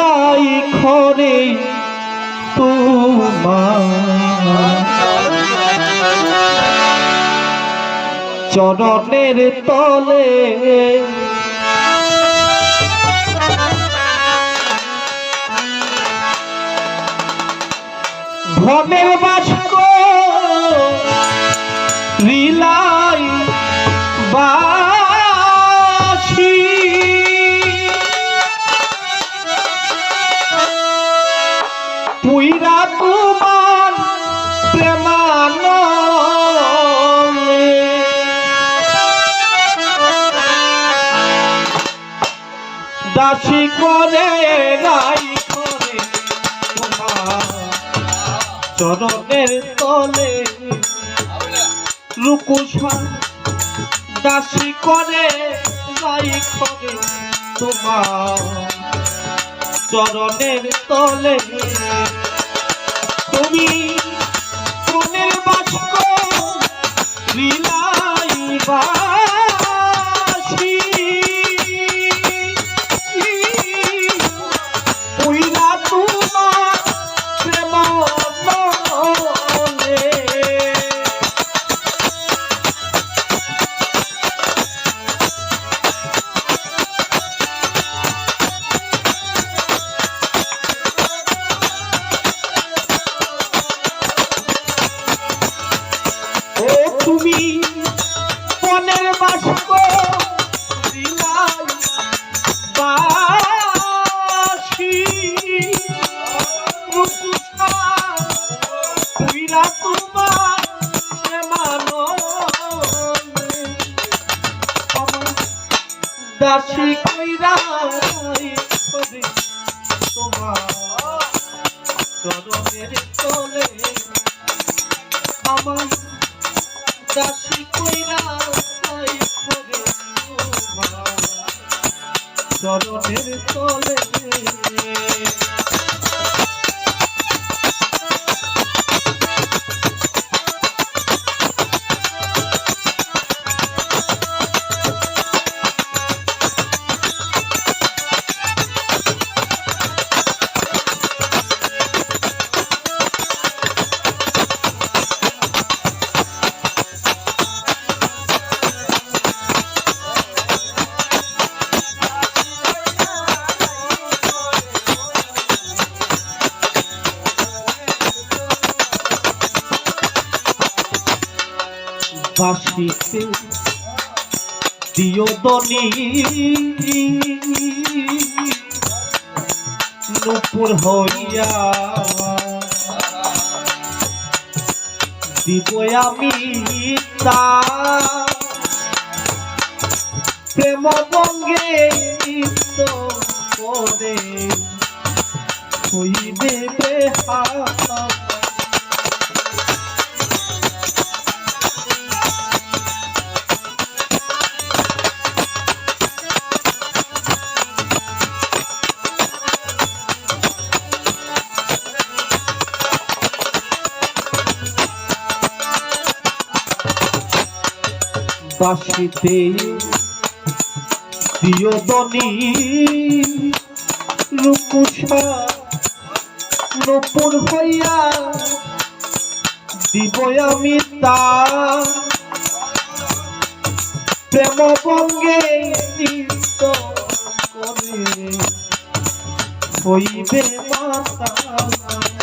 তাই খরে চরণের তলে ভ্রমের বাস্ক দাসী করে গাই করে। চরণের তলে রুকুষা দাসী করে গাই করে তোমার। চরণের তলে তুমি মনের বাস্ক লীলাই বাসি দাসী কইরা তোমার চরণের তলে। আমার দাসী কইরা চরণের তলে। বাসিতে দিও দনি নুপুর হইয়া দিব আমি তা। প্রেম বঙ্গে করে হইবে বেহারা বাসিতে প্রিয়দনী নপুর হইয়া দিব আমি করে হইবে মাতা।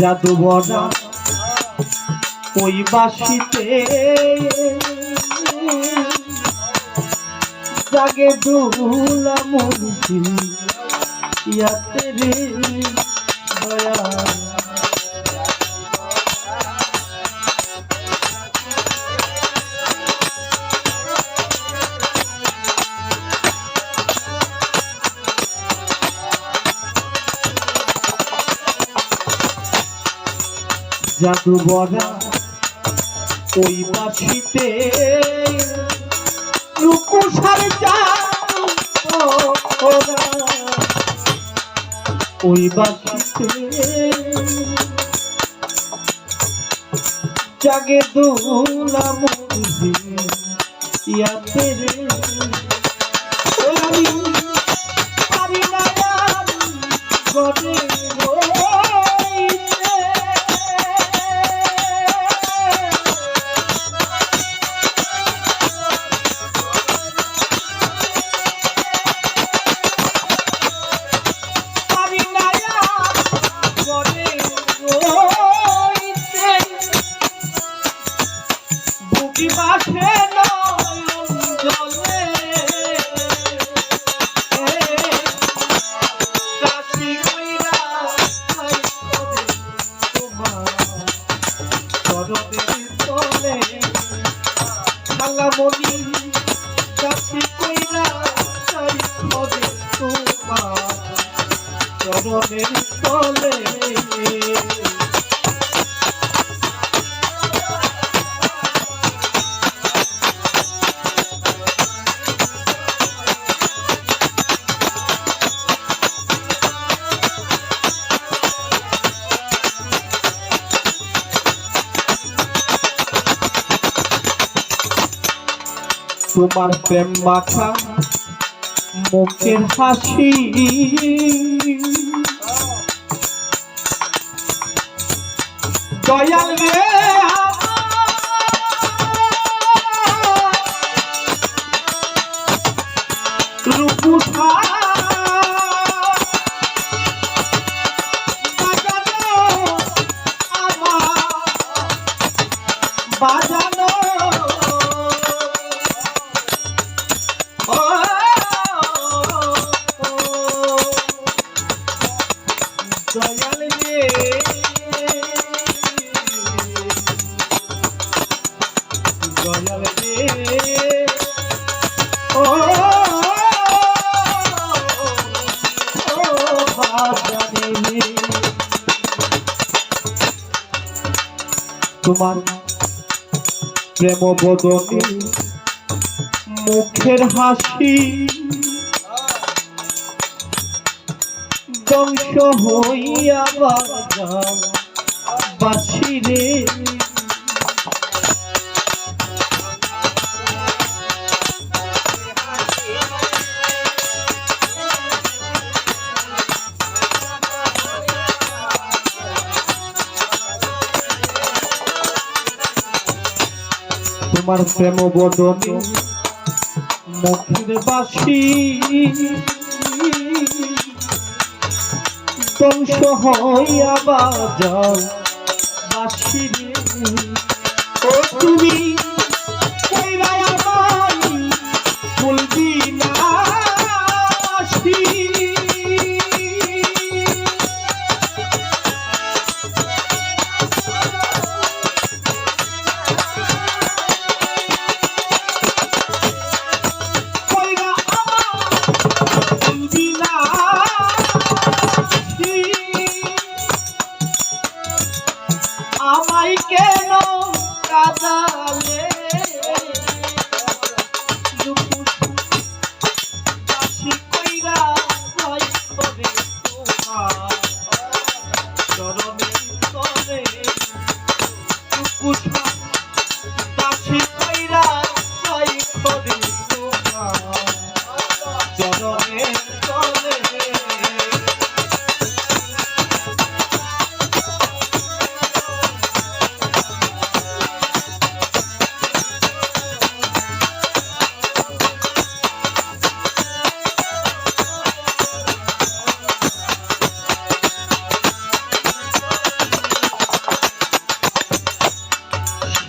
জাদু বনা ওই বাসিতে। জাগে দুলা মন ইয়াতে রে দয়া। জাদু বরা ওই বাসিতে রূপসার ওই বাসিতে জাগে দুলা মুরগি ইয়াতে রে চরণের তলে। তোমার প্রেম মাখা মুখের হাসি। দয়াল রে। প্রেম বদনে মুখের হাসি। ধ্বংস হইয়া বাসি রে তোমার প্রেম বদনী মুখের বাসি। ধ্বংস হইয়া বাজাও বাসি ও তুমি কুট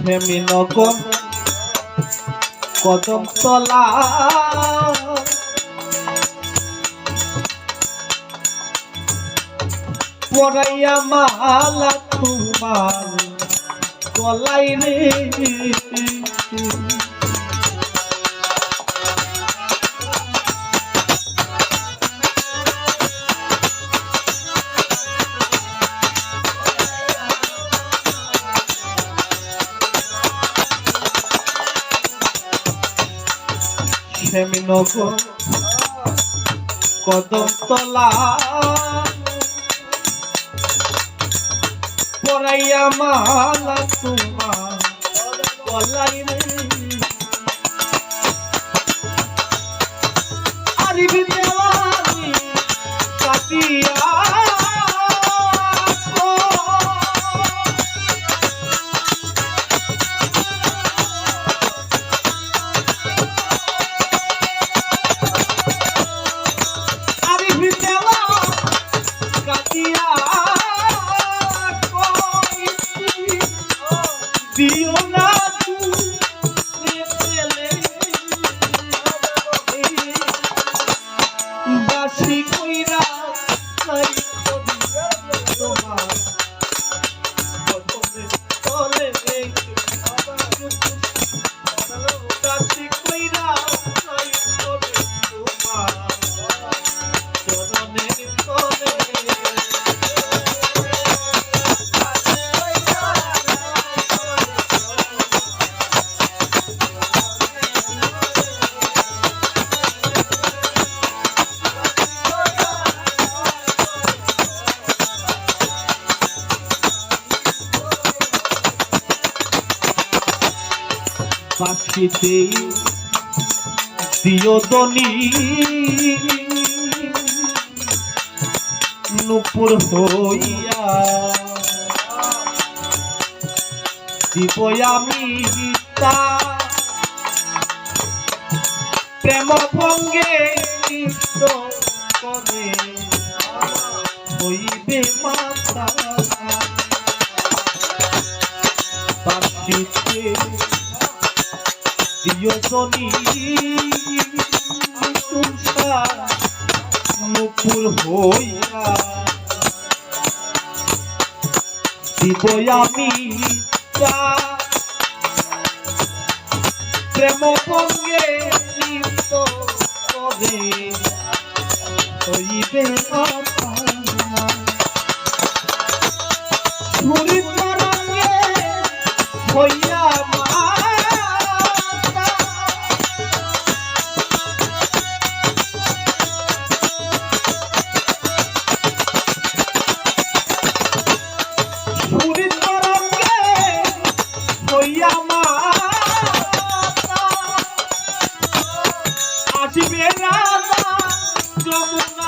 প্রেমিনগর কদম তলা। পড়াইয়া মালা তোমার তলাই রে। শ্যামনগর কদম তলা। পড়াইয়া মালা তোমার। গলাই রে। পাখিতে দিয়দনি নুপুর হইয়া দিব প্রেম ভঙ্গে নৃত্য করে হইবে মাতা। পাখিতে দিয়দনি তুষার মুকুল হইয়া। দিব আমি প্রেম করে হইবে হইয়া যমুনার